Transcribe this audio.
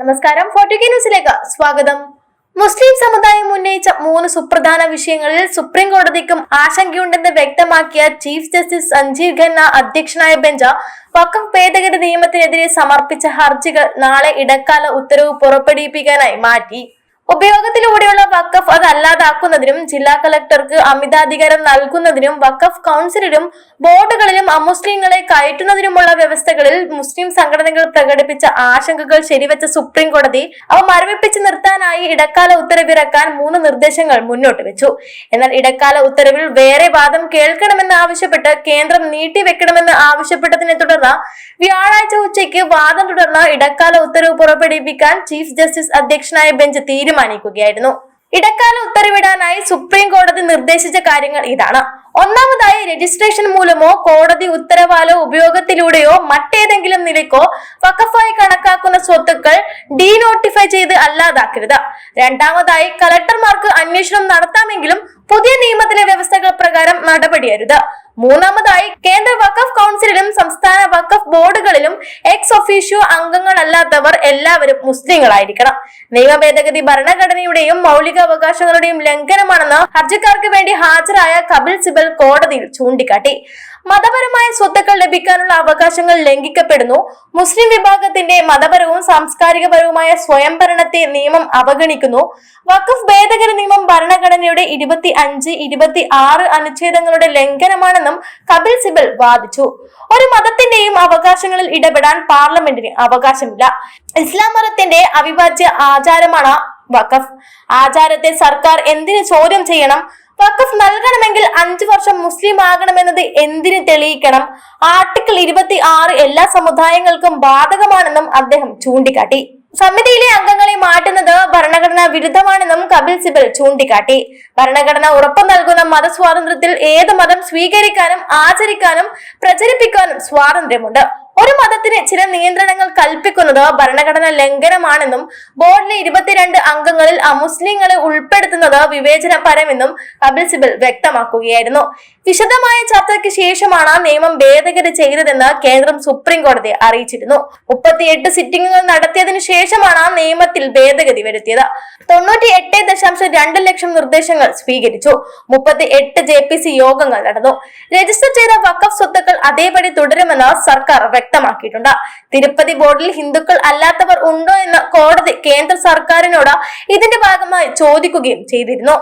നമസ്കാരം. ഫോർട്ടുഗേ ന്യൂസിലേക്ക് സ്വാഗതം. മുസ്ലിം സമുദായം ഉന്നയിച്ച മൂന്ന് സുപ്രധാന വിഷയങ്ങളിൽ സുപ്രീം കോടതിക്കും ആശങ്കയുണ്ടെന്ന് വ്യക്തമാക്കിയ ചീഫ് ജസ്റ്റിസ് സഞ്ജീവ് ഖന്ന അധ്യക്ഷനായ ബെഞ്ച് വക്കം ഭേദഗതി നിയമത്തിനെതിരെ സമർപ്പിച്ച ഹർജികൾ നാളെ ഇടക്കാല ഉത്തരവ് പുറപ്പെടുവിപ്പിക്കാനായി മാറ്റി. ഉപയോഗത്തിലൂടെയുള്ള വക്കഫ് അത് അല്ലാതാക്കുന്നതിനും ജില്ലാ കളക്ടർക്ക് അമിതാധികാരം നൽകുന്നതിനും വക്കഫ് കൗൺസിലിനും ബോർഡുകളിലും അമുസ്ലിങ്ങളെ കയറ്റുന്നതിനുമുള്ള വ്യവസ്ഥകളിൽ മുസ്ലിം സംഘടനകൾ പ്രകടിപ്പിച്ച ആശങ്കകൾ ശരിവെച്ച സുപ്രീം കോടതി അവ മരവിപ്പിച്ച് നിർത്താനായി ഇടക്കാല ഉത്തരവിറക്കാൻ മൂന്ന് നിർദ്ദേശങ്ങൾ മുന്നോട്ട് വെച്ചു. എന്നാൽ ഇടക്കാല ഉത്തരവിൽ വേറെ വാദം കേൾക്കണമെന്ന് ആവശ്യപ്പെട്ട് കേന്ദ്രം നീട്ടിവെക്കണമെന്ന് ആവശ്യപ്പെട്ടതിനെ തുടർന്ന് വ്യാഴാഴ്ച ഉച്ചയ്ക്ക് വാദം തുടർന്ന് ഇടക്കാല ഉത്തരവ് പുറപ്പെടുവിക്കാൻ ചീഫ് ജസ്റ്റിസ് അധ്യക്ഷനായ ബെഞ്ച് തീരുമാനിക്കുകയായിരുന്നു. ഇടക്കാല ഉത്തരവിടാനായി സുപ്രീം കോടതി നിർദ്ദേശിച്ച കാര്യങ്ങൾ ഇതാണ്. ഒന്നാമതായി രജിസ്ട്രേഷൻ മൂലമോ കോടതി ഉത്തരവാലോ ഉപയോഗത്തിലൂടെയോ മറ്റേതെങ്കിലും നിലയ്ക്കോ വഖഫായി കണക്കാക്കുന്ന സ്വത്തുക്കൾ ഡീനോട്ടിഫൈ ചെയ്ത് അല്ലാതാക്കരുത്. രണ്ടാമതായി കളക്ടർമാർക്ക് അന്വേഷണം നടത്താമെങ്കിലും പുതിയ നിയമത്തിലെ വ്യവസ്ഥകൾ പ്രകാരം നടപടിയരുത്. മൂന്നാമതായി കേന്ദ്ര വഖഫ് കൗൺസിലിലും സംസ്ഥാന വഖഫ് ബോർഡുകളിലും എക്സ് ഒഫീഷ്യോ അംഗങ്ങളല്ലാത്തവർ എല്ലാവരും മുസ്ലിങ്ങളായിരിക്കണം. നിയമ ഭേദഗതി ഭരണഘടനയുടെയും മൗലികാവകാശങ്ങളുടെയും ലംഘനമാണെന്ന് ഹർജിക്കാർക്ക് വേണ്ടി ഹാജരായ കപിൽ സിബൽ കോടതിയിൽ ചൂണ്ടിക്കാട്ടി. മതപരമായ സ്വത്തുക്കൾ ലഭിക്കാനുള്ള അവകാശങ്ങൾ ലംഘിക്കപ്പെടുന്നു. മുസ്ലിം വിഭാഗത്തിന്റെ മതപരവും സാംസ്കാരികപരവുമായ സ്വയംഭരണത്തെ നിയമം അവഗണിക്കുന്നു. വഖഫ് ഭേദഗതി നിയമം ഭരണഘടനയുടെ ഇരുപത്തി അഞ്ച് ഇരുപത്തി ആറ് അനുച്ഛേദങ്ങളുടെ ലംഘനമാണെന്നും കപിൽ സിബൽ വാദിച്ചു. ഒരു മതത്തിന്റെയും അവകാശങ്ങളിൽ ഇടപെടാൻ പാർലമെന്റിന് അവകാശമില്ല. ഇസ്ലാം മതത്തിന്റെ അവിഭാജ്യ ആചാരമാണ് വഖഫ്. ആചാരത്തെ സർക്കാർ എന്തിനു ചോദ്യം ചെയ്യണം? വഖഫ് നൽകണമെങ്കിൽ അഞ്ചു വർഷം മുസ്ലിം ആകണമെന്നത് എന്തിന് തെളിയിക്കണം? ആർട്ടിക്കിൾ ഇരുപത്തി ആറ് എല്ലാ സമുദായങ്ങൾക്കും ബാധകമാണെന്നും അദ്ദേഹം ചൂണ്ടിക്കാട്ടി. സമിതിയിലെ അംഗങ്ങളെ മാറ്റുന്നത് ഭരണഘടനാ വിരുദ്ധമാണെന്നും കപിൽ സിബൽ ചൂണ്ടിക്കാട്ടി. ഭരണഘടന ഉറപ്പു നൽകുന്ന മതസ്വാതന്ത്ര്യത്തിൽ ഏത് മതം സ്വീകരിക്കാനും ആചരിക്കാനും പ്രചരിപ്പിക്കാനും സ്വാതന്ത്ര്യമുണ്ട്. ഒരു മതത്തിന് ചില നിയന്ത്രണങ്ങൾ കൽപ്പിക്കുന്നത് ഭരണഘടന ലംഘനമാണെന്നും ബോർഡിലെ ഇരുപത്തിരണ്ട് അംഗങ്ങളിൽ അമുസ്ലിങ്ങളെ ഉൾപ്പെടുത്തുന്നത് വിവേചനപരമെന്നും കപിൽ സിബൽ വ്യക്തമാക്കുകയായിരുന്നു. വിശദമായ ചർച്ചയ്ക്ക് ശേഷമാണ് നിയമം ഭേദഗതി ചെയ്തതെന്ന് കേന്ദ്രം സുപ്രീം കോടതിയെ അറിയിച്ചിരുന്നു. മുപ്പത്തിയെട്ട് സിറ്റിംഗുകൾ നടത്തിയതിനു ശേഷമാണ് നിയമത്തിൽ ഭേദഗതി വരുത്തിയത്. തൊണ്ണൂറ്റി എട്ട് ദശാംശം രണ്ട് ലക്ഷം നിർദ്ദേശങ്ങൾ സ്വീകരിച്ചു. മുപ്പത്തി എട്ട് ജെ പി സി യോഗങ്ങൾ നടന്നു. രജിസ്റ്റർ ചെയ്ത വക്കഫ് സ്വത്തുക്കൾ അതേപടി തുടരുമെന്ന് സർക്കാർ വ്യക്തമാക്കിയിട്ടുണ്ട്. തിരുപ്പതി ബോർഡിൽ ഹിന്ദുക്കൾ അല്ലാത്തവർ ഉണ്ടോ എന്ന് കോടതി കേന്ദ്ര സർക്കാരിനോട് ഇതിന്റെ ഭാഗമായി ചോദിക്കുകയും ചെയ്തിരുന്നു.